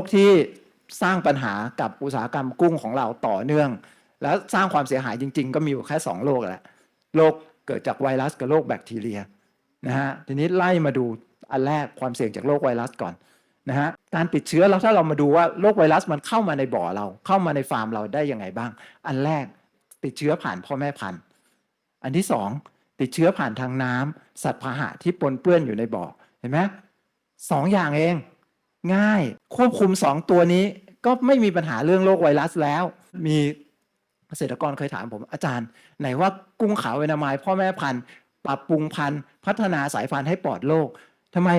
คที่สร้างปัญหากับอุตสาหกรรมกุ้งของเราต่อเนื่อง แล้วสร้างความเสียหายจริง ๆ ก็มีอยู่แค่สองโรคแหละโรคเกิดจากไวรัสกับโรคแบคทีเรียนะฮะทีนี้ไล่มาดูอันแรกความเสี่ยงจากโรคไวรัสก่อนนะฮะการติดเชื้อแล้วถ้าเรามาดูว่าโรคไวรัสมันเข้ามาในบ่อเรา เข้ามาในฟาร์มเราได้ยังไงบ้าง อันแรกติดเชื้อผ่านพ่อแม่พันธุ์ อันที่สองติดเชื้อผ่านทางน้ำสัตว์พาหะที่ปนเปื้อนอยู่ในบ่อเห็นไหมสองอย่างเอง ง่าย ควบคุมสองตัวนี้ก็ไม่มีปัญหาเรื่องโรคไวรัสแล้ว มีเกษตรกรเคยถามผมอาจารย์ ไหนว่ากุ้งขาวเวนามายพ่อแม่พันธุ์ปรับปรุงพันธุ์ พัฒนาสายพันธุ์ให้ปลอดโรคทำไม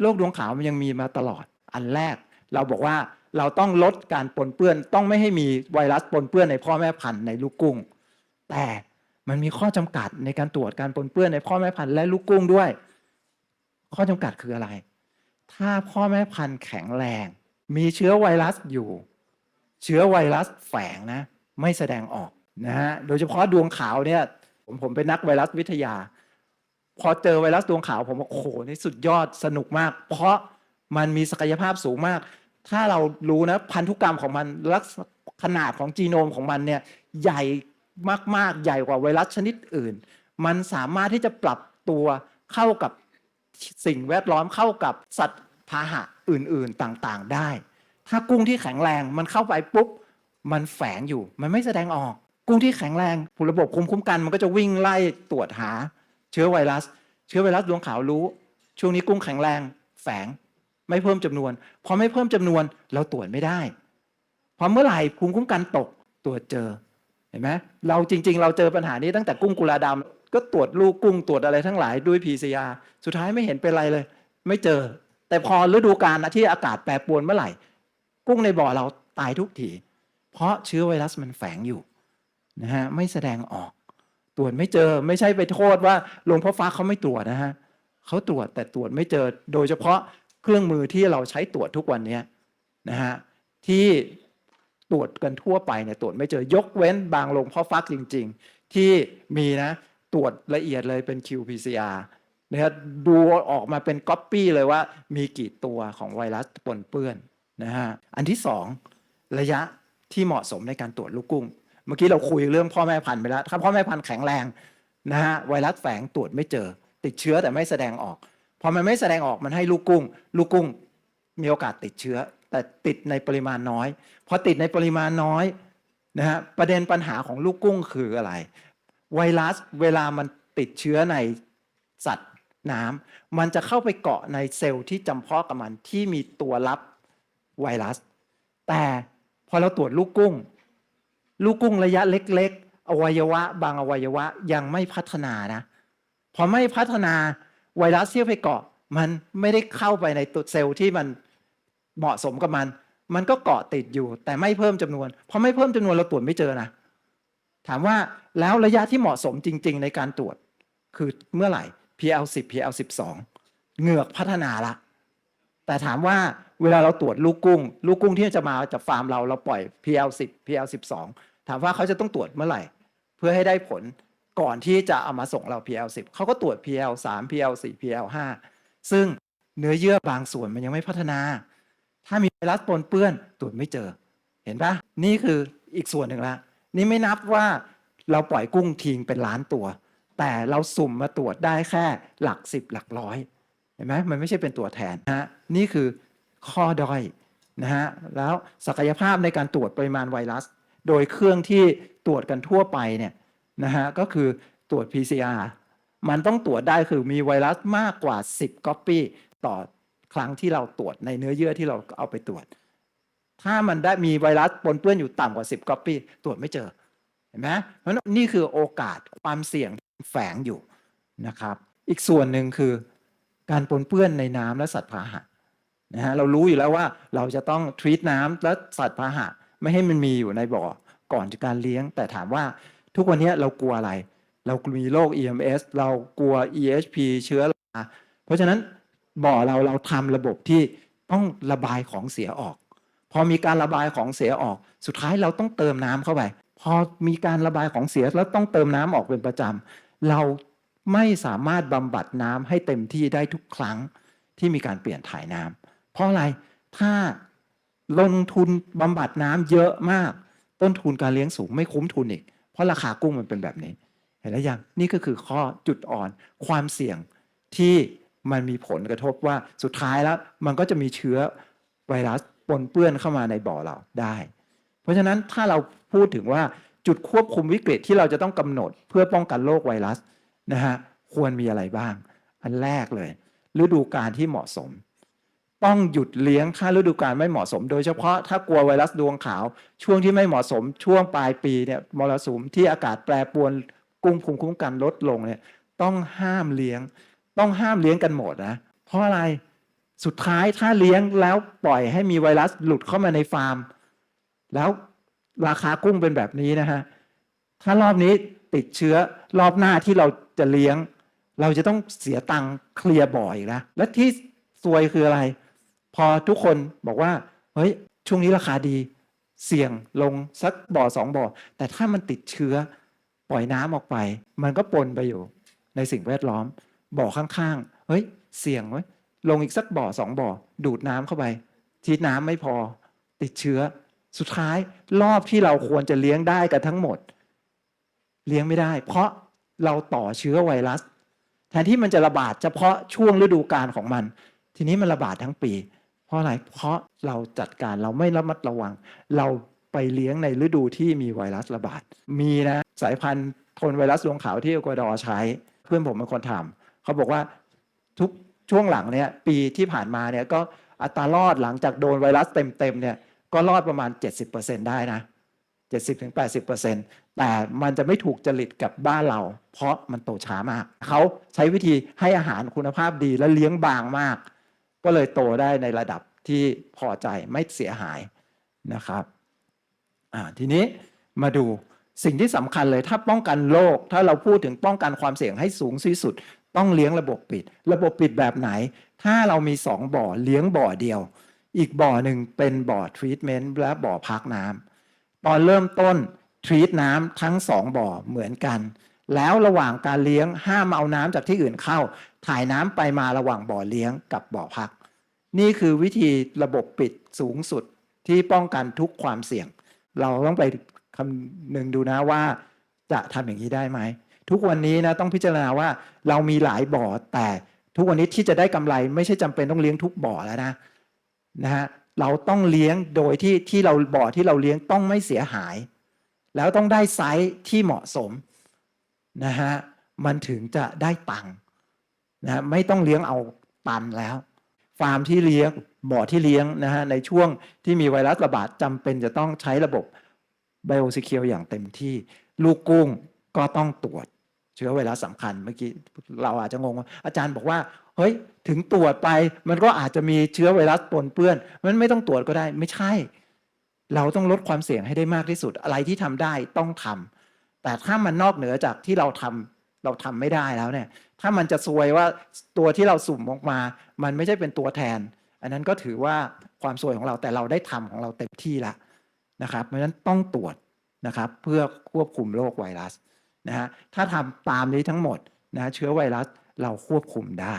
โรคดวงขาวมันยังมีมาตลอดอันแรก เราบอกว่าเราต้องลดการปนเปื้อน ต้องไม่ให้มีไวรัสปนเปื้อนในพ่อแม่พันธุ์ในลูกกุ้ง แต่มันมีข้อจำกัดในการตรวจการปนเปื้อนในพ่อแม่พันธุ์และลูกกุ้งด้วย ข้อจำกัดคืออะไร ถ้าพ่อแม่พันธุ์แข็งแรง มีเชื้อไวรัสอยู่ เชื้อไวรัสแฝงนะ ไม่แสดงออกนะฮะโดยเฉพาะดวงขาวเนี่ย ผมผมเป็นนักไวรัสวิทยา พอเจอไวรัสดวงขาวผมบอกโอ้โหนี่สุดยอดสนุกมาก เพราะมันมีศักยภาพสูงมาก ถ้าเรารู้นะพันธุกรรมของมันลักษณะขนาดของจีโนมของมันเนี่ยใหญ่มากๆ ใหญ่กว่าไวรัสชนิดอื่น มันสามารถที่จะปรับตัวเข้ากับ สิ่งแวดล้อมเข้ากับสัตว์พาหะอื่นๆต่างๆได้ ถ้ากุ้งที่แข็งแรงมันเข้าไปปุ๊บ มันแฝงอยู่ มันไม่แสดงออก กุ้งที่แข็งแรงระบบภูมิคุ้มกัน มันก็จะวิ่งไล่ตรวจหา เชื้อไวรัส เชื้อไวรัสดวงขาวรู้ ช่วงนี้กุ้งแข็งแรง แฝง ไม่เพิ่มจำนวน พอไม่เพิ่มจำนวนเราตรวจไม่ได้ พอเมื่อไหร่ภูมิคุ้มกันตกตรวจเจอ เห็นไหมเราจริง ๆ เราเจอปัญหานี้ตั้งแต่กุ้งกุลาดำ ก็ตรวจลูกกุ้งตรวจอะไรทั้งหลายด้วย PCR สุดท้ายไม่เห็นเป็นไรเลย ไม่เจอ แต่พอฤดูกาลนะที่อากาศแปรปรวนเมื่อไหร่ กุ้งในบ่อเราตายทุกทีเพราะเชื้อไวรัสมันแฝงอยู่นะฮะไม่แสดงออก ตรวจไม่เจอไม่ใช่ไปโทษว่าโรงพ่อฟ้าเขาไม่ตรวจนะฮะเขาตรวจแต่ตรวจไม่เจอโดยเฉพาะเครื่องมือที่เราใช้ตรวจทุกวันนี้นะฮะที่ตรวจกันทั่วไปเนี่ยตรวจไม่เจอยกเว้นบางโรงพ่อฟักจริง ๆ ที่มีนะ ตรวจละเอียดเลยเป็น qPCR นะครับดูออกมาเป็นก๊อปปี้เลยว่ามีกี่ตัวของไวรัสปนเปื้อนนะฮะอันที่สองระยะที่เหมาะสมในการตรวจลูกกุ้ง เมื่อกี้เราคุยเรื่องพ่อแม่พันธุ์ไปแล้ว ถ้าพ่อแม่พันธุ์แข็งแรงนะฮะไวรัสแฝงตรวจไม่เจอ ติดเชื้อแต่ไม่แสดงออกพอมันไม่แสดงออกมันให้ลูกกุ้ง ลูกกุ้งมีโอกาสติดเชื้อ แต่ติดในปริมาณน้อยพอติดในปริมาณน้อยนะฮะประเด็นปัญหาของลูกกุ้งคืออะไร ไวรัสเวลามันติดเชื้อในสัตว์น้ำมันจะเข้าไปเกาะในเซลล์ที่จำเพาะกับมันที่มีตัวรับไวรัส แต่พอเราตรวจลูกกุ้ง ลูกกุ้งระยะเล็ก ๆ อวัยวะ บางอวัยวะยังไม่พัฒนานะ พอไม่พัฒนาไวรัสที่ไปเกาะ มันไม่ได้เข้าไปในตัวเซลล์ที่มันเหมาะสมกับมัน มันก็เกาะติดอยู่ แต่ไม่เพิ่มจำนวน พอไม่เพิ่มจำนวนเราตรวจไม่เจอนะ ถามว่าแล้วระยะที่เหมาะสมจริง ๆ ในการตรวจ คือเมื่อไหร่ PL10 PL12 เหงือกพัฒนาละ แต่ถามว่าเวลาเราตรวจลูกกุ้ง ลูกกุ้งที่จะมาจากฟาร์มเราเราปล่อย PL10 PL12 ถามว่าเขาจะต้องตรวจเมื่อไหร่ เพื่อให้ได้ผลก่อนที่จะเอามาส่งเรา PL10 เขาก็ตรวจ PL3 PL4 PL5 ซึ่งเนื้อเยื่อบางส่วนมันยังไม่พัฒนา ถ้ามีไวรัสปนเปื้อนตรวจไม่เจอ เห็นปะนี่คืออีกส่วนหนึ่งละ นี่ไม่นับว่าเราปล่อยกุ้งทิ้งเป็นล้านตัว แต่เราสุ่มมาตรวจได้แค่หลักสิบหลักร้อยเห็นไหมมันไม่ใช่เป็นตัวแทนนะฮะนี่คือข้อด้อยนะฮะแล้วศักยภาพในการตรวจปริมาณไวรัส โดยเครื่องที่ตรวจกันทั่วไปเนี่ยนะฮะก็คือตรวจ PCR มันต้องตรวจได้คือมีไวรัสมากกว่า 10 copy ต่อครั้งที่เราตรวจในเนื้อเยื่อที่เราเอาไปตรวจ ถ้ามันได้มีไวรัสปนเปื้อนอยู่ต่ำกว่า 10 copy ตรวจไม่เจอ เห็นไหมเพราะฉะนั้นนี่คือโอกาสความเสี่ยงแฝงอยู่นะครับ อีกส่วนหนึ่งคือการปนเปื้อนในน้ำและสัตว์พาหะนะฮะเรารู้อยู่แล้วว่าเราจะต้องทรีตน้ำและสัตว์พาหะไม่ให้มันมีอยู่ในบ่อก่อนจากการเลี้ยง แต่ถามว่าทุกวันนี้เรากลัวอะไร เรามีโรค EMS เรากลัว EHP เชื้อราเพราะฉะนั้นบ่อเราเราทำระบบที่ต้องระบายของเสียออก พอมีการระบายของเสียออก สุดท้ายเราต้องเติมน้ำเข้าไป พอมีการระบายของเสียแล้วต้องเติมน้ำออกเป็นประจำเราไม่สามารถบำบัดน้ำให้เต็มที่ได้ทุกครั้งที่มีการเปลี่ยนถ่ายน้ำเพราะอะไรถ้าลงทุนบำบัดน้ำเยอะมาก ต้นทุนการเลี้ยงสูงไม่คุ้มทุนอีก เพราะราคากุ้งมันเป็นแบบนี้ เห็นแล้วยังนี่ก็คือข้อจุดอ่อนความเสี่ยงที่มันมีผลกระทบว่าสุดท้ายแล้วมันก็จะมีเชื้อไวรัส ปนเปื้อนเข้ามาในบ่อเราได้ เพราะฉะนั้นถ้าเราพูดถึงว่าจุดควบคุมวิกฤตที่เราจะต้องกำหนดเพื่อป้องกันโรคไวรัสนะฮะควรมีอะไรบ้าง อันแรกเลย ฤดูการที่เหมาะสม ต้องหยุดเลี้ยงถ้าฤดูกาลไม่เหมาะสม โดยเฉพาะถ้ากลัวไวรัสดวงขาว ช่วงที่ไม่เหมาะสม ช่วงปลายปีเนี่ยมรสุมที่อากาศแปรปรวนกุ้งภูมิคุ้มกันลดลงเนี่ยต้องห้ามเลี้ยง ต้องห้ามเลี้ยงกันหมดนะเพราะอะไร สุดท้ายถ้าเลี้ยงแล้วปล่อยให้มีไวรัสหลุดเข้ามาในฟาร์ม แล้วราคากุ้งเป็นแบบนี้นะฮะถ้ารอบนี้ติดเชื้อรอบหน้าที่เราจะเลี้ยง เราจะต้องเสียตังค์เคลียร์บ่อยนะและที่ซวยคืออะไร พอทุกคนบอกว่าเฮ้ยช่วงนี้ราคาดี เสี่ยงลงสักบ่อสองบ่อ แต่ถ้ามันติดเชื้อปล่อยน้ำออกไป มันก็ปนไปอยู่ในสิ่งแวดล้อมบ่อข้างๆเฮ้ยเสี่ยงไว้ย ลงอีกสักบ่อสองบ่อ ดูดน้ำเข้าไป ทีน้ำไม่พอ ติดเชื้อ สุดท้ายรอบที่เราควรจะเลี้ยงได้กันทั้งหมด เลี้ยงไม่ได้ เพราะเราต่อเชื้อไวรัส แทนที่มันจะระบาดเฉพาะช่วงฤดูกาลของมัน ทีนี้มันระบาดทั้งปี เพราะอะไร เพราะเราจัดการเราไม่ระมัดระวัง เราไปเลี้ยงในฤดูที่มีไวรัสระบาด มีนะสายพันธุ์ทนไวรัสดวงขาวที่เอกวาดอร์ใช้ เพื่อนผมเป็นคนทำเขาบอกว่าทุก ช่วงหลังเนี่ยปีที่ผ่านมาเนี่ยก็อัตรารอดหลังจากโดนไวรัสเต็มๆเนี่ยก็รอดประมาณ 70%ได้นะ 70-80%แต่มันจะไม่ถูกจริตกับบ้านเรา เพราะมันโตช้ามาก เขาใช้วิธีให้อาหารคุณภาพดีและเลี้ยงบางมาก ก็เลยโตได้ในระดับที่พอใจไม่เสียหายนะครับทีนี้มาดูสิ่งที่สำคัญเลยถ้าป้องกันโรคถ้าเราพูดถึงป้องกันความเสี่ยงให้สูงที่สุด ต้องเลี้ยงระบบปิด ระบบปิดแบบไหน ถ้าเรามีสองบ่อเลี้ยงบ่อเดียว อีกบ่อหนึ่งเป็นบ่อทรีทเมนต์และบ่อพักน้ำตอนเริ่มต้นทรีตน้ำทั้งสองบ่อเหมือนกัน แล้วระหว่างการเลี้ยงห้ามเอาน้ำจากที่อื่นเข้า ถ่ายน้ำไปมาระหว่างบ่อเลี้ยงกับบ่อพัก นี่คือวิธีระบบปิดสูงสุดที่ป้องกันทุกความเสี่ยง เราต้องไปคำนึงดูนะว่าจะทำอย่างนี้ได้ไหม ทุกวันนี้นะต้องพิจารณาว่าเรามีหลายบ่อแต่ทุกวันนี้ที่จะได้กำไรไม่ใช่จำเป็นต้องเลี้ยงทุกบ่อแล้วนะนะฮะเราต้องเลี้ยงโดยที่ที่เราบ่อที่เราเลี้ยงต้องไม่เสียหาย แล้วต้องได้ไซส์ที่เหมาะสมนะฮะมันถึงจะได้ตังค์นะไม่ต้องเลี้ยงเอาตันแล้ว ฟาร์มที่เลี้ยงบ่อที่เลี้ยงนะฮะในช่วงที่มีไวรัสระบาดจำเป็นจะต้องใช้ระบบ Biosecure อย่างเต็มที่ ลูกกุ้งก็ต้องตรวจ เชื้อไวรัสสำคัญเมื่อกี้เราอาจจะงงว่าอาจารย์บอกว่าเฮ้ยถึงตรวจไปมันก็อาจจะมีเชื้อไวรัสปนเปื้อน มันไม่ต้องตรวจก็ได้ไม่ใช่ เราต้องลดความเสี่ยงให้ได้มากที่สุด อะไรที่ทำได้ต้องทำแต่ถ้ามันนอกเหนือจากที่เราทำเราทำไม่ได้แล้วเนี่ย ถ้ามันจะซวยว่าตัวที่เราสุ่มออกมา มันไม่ใช่เป็นตัวแทน อันนั้นก็ถือว่าความซวยของเราแต่เราได้ทำของเราเต็มที่แล้วนะครับเพราะฉะนั้นต้องตรวจนะครับ เพื่อควบคุมโรคไวรัส นะฮะถ้าทำตามนี้ทั้งหมดนะเชื้อไวรัสเราควบคุมได้